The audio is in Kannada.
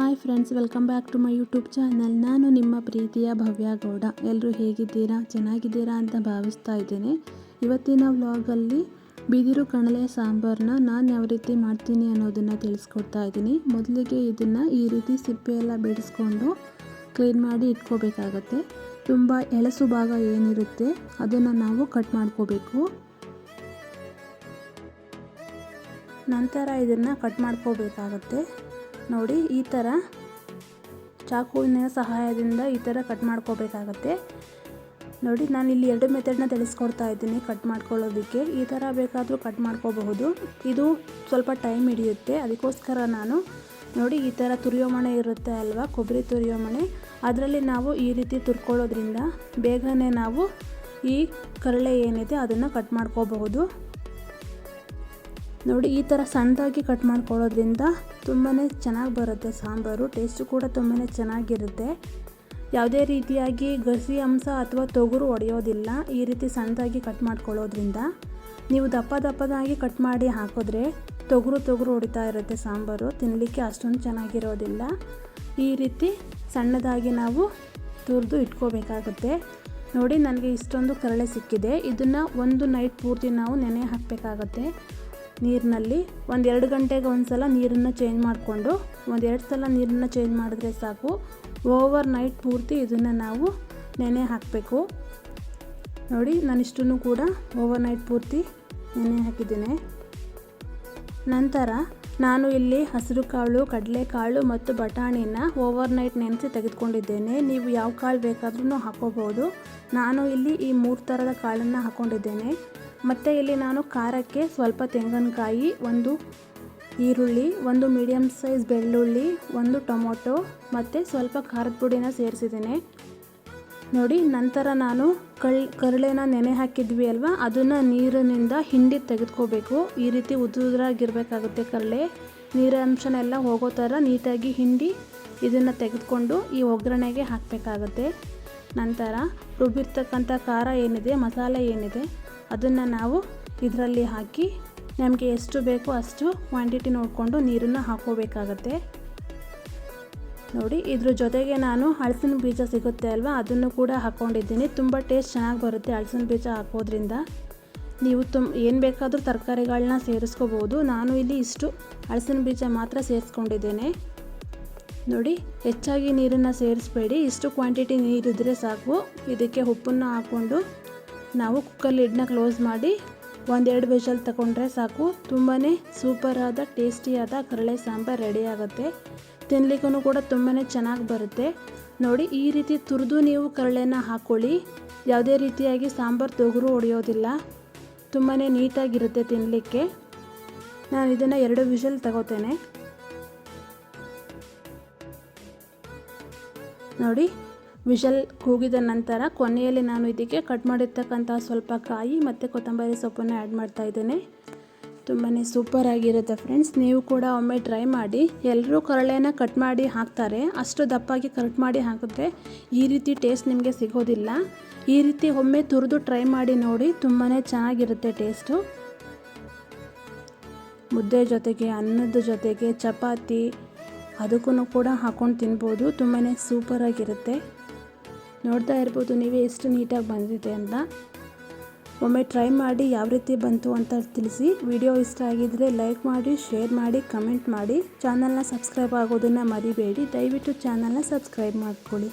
Hi friends, welcome back to my YouTube channel. ನಾನು ನಿಮ್ಮ ಪ್ರೀತಿಯ ಭವ್ಯ ಗೌಡ. ಎಲ್ಲರೂ ಹೇಗಿದ್ದೀರಾ? ಚೆನ್ನಾಗಿದ್ದೀರಾ ಅಂತ ಭಾವಿಸ್ತಾ ಇದ್ದೇನೆ. ಇವತ್ತಿನ ವ್ಲಾಗಲ್ಲಿ ಬಿದಿರು ಕಣಲೆ ಸಾಂಬಾರನ್ನ ನಾನು ಯಾವ ರೀತಿ ಮಾಡ್ತೀನಿ ಅನ್ನೋದನ್ನು ತಿಳಿಸ್ಕೊಡ್ತಾ ಇದ್ದೀನಿ. ಮೊದಲಿಗೆ ಇದನ್ನು ಈ ರೀತಿ ಸಿಪ್ಪೆಯೆಲ್ಲ ಬಿಡಿಸ್ಕೊಂಡು ಕ್ಲೀನ್ ಮಾಡಿ ಇಟ್ಕೋಬೇಕಾಗತ್ತೆ. ತುಂಬ ಎಳಸು ಭಾಗ ಏನಿರುತ್ತೆ ಅದನ್ನು ನಾವು ಕಟ್ ಮಾಡ್ಕೋಬೇಕು. ನಂತರ ಇದನ್ನು ಕಟ್ ಮಾಡ್ಕೋಬೇಕಾಗತ್ತೆ. ನೋಡಿ ಈ ಥರ ಚಾಕುವಿನ ಸಹಾಯದಿಂದ ಈ ಥರ ಕಟ್ ಮಾಡ್ಕೋಬೇಕಾಗತ್ತೆ. ನೋಡಿ ನಾನು ಇಲ್ಲಿ ಎರಡು ಮೆಥಡ್ನ ತಿಳಿಸ್ಕೊಡ್ತಾ ಇದ್ದೀನಿ ಕಟ್ ಮಾಡ್ಕೊಳ್ಳೋದಕ್ಕೆ. ಈ ಥರ ಬೇಕಾದರೂ ಕಟ್ ಮಾಡ್ಕೋಬಹುದು. ಇದು ಸ್ವಲ್ಪ ಟೈಮ್ ಹಿಡಿಯುತ್ತೆ. ಅದಕ್ಕೋಸ್ಕರ ನಾನು ನೋಡಿ ಈ ಥರ ತುರಿಯೋ ಮಣೆ ಇರುತ್ತೆ ಅಲ್ವಾ? ಕೊಬ್ಬರಿ ತುರಿಯೋ ಮಣೆ. ಅದರಲ್ಲಿ ನಾವು ಈ ರೀತಿ ತುರ್ಕೊಳ್ಳೋದ್ರಿಂದ ಬೇಗನೆ ನಾವು ಈ ಕರಳೆ ಏನಿದೆ ಅದನ್ನು ಕಟ್ ಮಾಡ್ಕೋಬಹುದು. ನೋಡಿ, ಈ ಥರ ಸಣ್ಣದಾಗಿ ಕಟ್ ಮಾಡ್ಕೊಳ್ಳೋದ್ರಿಂದ ತುಂಬಾ ಚೆನ್ನಾಗಿ ಬರುತ್ತೆ ಸಾಂಬಾರು. ಟೇಸ್ಟು ಕೂಡ ತುಂಬಾ ಚೆನ್ನಾಗಿರುತ್ತೆ. ಯಾವುದೇ ರೀತಿಯಾಗಿ ಗಸಿ ಅಂಶ ಅಥವಾ ತೊಗರು ಒಡೆಯೋದಿಲ್ಲ. ಈ ರೀತಿ ಸಣ್ಣದಾಗಿ ಕಟ್ ಮಾಡ್ಕೊಳ್ಳೋದ್ರಿಂದ ನೀವು ದಪ್ಪ ದಪ್ಪದಾಗಿ ಕಟ್ ಮಾಡಿ ಹಾಕಿದ್ರೆ ತೊಗರು ತೊಗರು ಹೊಡಿತಾ ಇರುತ್ತೆ ಸಾಂಬಾರು. ತಿನ್ನಲಿಕ್ಕೆ ಅಷ್ಟೊಂದು ಚೆನ್ನಾಗಿರೋದಿಲ್ಲ. ಈ ರೀತಿ ಸಣ್ಣದಾಗಿ ನಾವು ತುರಿದು ಇಟ್ಕೋಬೇಕಾಗುತ್ತೆ. ನೋಡಿ, ನನಗೆ ಇಷ್ಟೊಂದು ಕರಳೆ ಸಿಕ್ಕಿದೆ. ಇದನ್ನು ಒಂದು ನೈಟ್ ಪೂರ್ತಿ ನಾವು ನೆನೆ ಹಾಕಬೇಕಾಗತ್ತೆ. ನೀರಿನಲ್ಲಿ ಒಂದು ಎರಡು ಗಂಟೆಗೆ ಒಂದು ಸಲ ನೀರನ್ನು ಚೇಂಜ್ ಮಾಡಿಕೊಂಡು ಒಂದು ಎರಡು ಸಲ ನೀರನ್ನು ಚೇಂಜ್ ಮಾಡಿದ್ರೆ ಸಾಕು. ಓವರ್ ನೈಟ್ ಪೂರ್ತಿ ಇದನ್ನು ನಾವು ನೆನೆ ಹಾಕಬೇಕು. ನೋಡಿ, ನಾನಿಷ್ಟನ್ನು ಕೂಡ ಓವರ್ ನೈಟ್ ಪೂರ್ತಿ ನೆನೆ ಹಾಕಿದ್ದೇನೆ. ನಂತರ ನಾನು ಇಲ್ಲಿ ಹಸಿರು ಕಾಳು ಕಡಲೆಕಾಳು ಮತ್ತು ಬಟಾಣಿನ ಓವರ್ ನೈಟ್ ನೆನೆಸಿ ತೆಗೆದುಕೊಂಡಿದ್ದೇನೆ. ನೀವು ಯಾವ ಕಾಳು ಬೇಕಾದ್ರೂ ಹಾಕೋಬೋದು ನಾನು ಇಲ್ಲಿ ಈ ಮೂರು ಥರದ ಕಾಳನ್ನು ಹಾಕ್ಕೊಂಡಿದ್ದೇನೆ ಮತ್ತು ಇಲ್ಲಿ ನಾನು ಖಾರಕ್ಕೆ ಸ್ವಲ್ಪ ತೆಂಗಿನಕಾಯಿ, ಒಂದು ಈರುಳ್ಳಿ, ಒಂದು ಮೀಡಿಯಮ್ ಸೈಜ್ ಬೆಳ್ಳುಳ್ಳಿ, ಒಂದು ಟೊಮೊಟೊ, ಮತ್ತು ಸ್ವಲ್ಪ ಖಾರದ ಪುಡಿನ ಸೇರಿಸಿದ್ದೇನೆ. ನೋಡಿ, ನಂತರ ನಾನು ಕಳ್, ಕರಳೆನ ನೆನೆ ಹಾಕಿದ್ವಿ ಅಲ್ವಾ? ಅದನ್ನು ನೀರಿನಿಂದ ಹಿಂಡಿ ತೆಗೆದುಕೋಬೇಕು. ಈ ರೀತಿ ಉದುರಾಗಿರಬೇಕಾಗುತ್ತೆ ಕರಳೆ. ನೀರಂಶನೆಲ್ಲ ಹೋಗೋ ಥರ ನೀಟಾಗಿ ಹಿಂಡಿ ಇದನ್ನು ತೆಗೆದುಕೊಂಡು ಈ ಒಗ್ಗರಣೆಗೆ ಹಾಕಬೇಕಾಗತ್ತೆ. ನಂತರ ರುಬ್ಬಿರ್ತಕ್ಕಂಥ ಖಾರ ಏನಿದೆ, ಮಸಾಲೆ ಏನಿದೆ ಅದನ್ನು ನಾವು ಇದರಲ್ಲಿ ಹಾಕಿ ನಮಗೆ ಎಷ್ಟು ಬೇಕೋ ಅಷ್ಟು ಕ್ವಾಂಟಿಟಿ ನೋಡಿಕೊಂಡು ನೀರನ್ನು ಹಾಕೋಬೇಕಾಗತ್ತೆ ನೋಡಿ, ಇದ್ರ ಜೊತೆಗೆ ನಾನು ಹಳಸಿನ ಬೀಜ ಸಿಗುತ್ತೆ ಅಲ್ವಾ? ಅದನ್ನು ಕೂಡ ಹಾಕ್ಕೊಂಡಿದ್ದೀನಿ ತುಂಬ ಟೇಸ್ಟ್ ಚೆನ್ನಾಗಿ ಬರುತ್ತೆ ಹಳಸಿನ ಬೀಜ ಹಾಕೋದ್ರಿಂದ. ನೀವು ತುಂಬ ಏನು ಬೇಕಾದರೂ ತರಕಾರಿಗಳನ್ನ ಸೇರಿಸ್ಕೋಬೋದು. ನಾನು ಇಲ್ಲಿ ಇಷ್ಟು ಹಳಸಿನ ಬೀಜ ಮಾತ್ರ ಸೇರಿಸ್ಕೊಂಡಿದ್ದೇನೆ. ನೋಡಿ, ಹೆಚ್ಚಾಗಿ ನೀರನ್ನು ಸೇರಿಸ್ಬೇಡಿ. ಇಷ್ಟು ಕ್ವಾಂಟಿಟಿ ನೀರಿದ್ದರೆ ಸಾಕು. ಇದಕ್ಕೆ ಉಪ್ಪನ್ನು ಹಾಕ್ಕೊಂಡು ನಾವು ಕುಕ್ಕರ್ ಲಿಡ್ನ ಕ್ಲೋಸ್ ಮಾಡಿ ಒಂದೆರಡು ವಿಷಲ್ ತಗೊಂಡ್ರೆ ಸಾಕು. ತುಂಬಾ ಸೂಪರಾದ ಟೇಸ್ಟಿಯಾದ ಕರಳೆ ಸಾಂಬಾರು ರೆಡಿ ಆಗುತ್ತೆ. ತಿನ್ಲಿಕ್ಕೂ ಕೂಡ ತುಂಬಾ ಚೆನ್ನಾಗಿ ಬರುತ್ತೆ. ನೋಡಿ, ಈ ರೀತಿ ತುರಿದು ನೀವು ಕರಳೆನ ಹಾಕ್ಕೊಳ್ಳಿ ಯಾವುದೇ ರೀತಿಯಾಗಿ ಸಾಂಬಾರು ತೊಗರು ಹೊಡೆಯೋದಿಲ್ಲ ತುಂಬಾ ನೀಟಾಗಿರುತ್ತೆ ತಿನ್ನಲಿಕ್ಕೆ ನಾನು ಇದನ್ನು ಎರಡು ವಿಷಲ್ ತಗೋತೇನೆ. ನೋಡಿ ವಿಷಲ್ ಕೂಗಿದ ನಂತರ ಕೊನೆಯಲ್ಲಿ ನಾನು ಇದಕ್ಕೆ ಕಟ್ ಮಾಡಿರ್ತಕ್ಕಂಥ ಸ್ವಲ್ಪ ಕಾಯಿ ಮತ್ತು ಕೊತ್ತಂಬರಿ ಸೊಪ್ಪನ್ನು ಆ್ಯಡ್ ಮಾಡ್ತಾ ಇದ್ದೇನೆ. ತುಂಬಾ ಸೂಪರ್ ಆಗಿರುತ್ತೆ ಫ್ರೆಂಡ್ಸ್ ನೀವು ಕೂಡ ಒಮ್ಮೆ ಟ್ರೈ ಮಾಡಿ. ಎಲ್ಲರೂ ಕರಳೆನ ಕಟ್ ಮಾಡಿ ಹಾಕ್ತಾರೆ. ಅಷ್ಟು ದಪ್ಪಾಗಿ ಕಟ್ ಮಾಡಿ ಹಾಕಿದ್ರೆ ಈ ರೀತಿ ಟೇಸ್ಟ್ ನಿಮಗೆ ಸಿಗೋದಿಲ್ಲ. ಈ ರೀತಿ ಒಮ್ಮೆ ತುರಿದು ಟ್ರೈ ಮಾಡಿ ನೋಡಿ ತುಂಬಾ ಚೆನ್ನಾಗಿರುತ್ತೆ ಟೇಸ್ಟು ಮುದ್ದೆ ಜೊತೆಗೆ, ಅನ್ನದ ಜೊತೆಗೆ, ಚಪಾತಿ ಅದಕ್ಕೂ ಕೂಡ ಹಾಕ್ಕೊಂಡು ತಿನ್ಬೋದು. ತುಂಬಾ ಸೂಪರಾಗಿರುತ್ತೆ ನೋಡ್ತಾ ಇರ್ಬೋದು, ನೀವೇ ಎಷ್ಟು ನೀಟಾಗಿ ಬಂದಿದೆ ಅಂತ. ಒಮ್ಮೆ ಟ್ರೈ ಮಾಡಿ ಯಾವ ರೀತಿ ಬಂತು ಅಂತ ತಿಳಿಸಿ. ವಿಡಿಯೋ ಇಷ್ಟ ಆಗಿದ್ದರೆ ಲೈಕ್ ಮಾಡಿ, ಶೇರ್ ಮಾಡಿ, ಕಮೆಂಟ್ ಮಾಡಿ. ಚಾನಲ್ನ ಸಬ್ಸ್ಕ್ರೈಬ್ ಆಗೋದನ್ನು ಮರಿಬೇಡಿ. ದಯವಿಟ್ಟು ಚಾನಲ್ನ ಸಬ್ಸ್ಕ್ರೈಬ್ ಮಾಡ್ಕೊಳ್ಳಿ.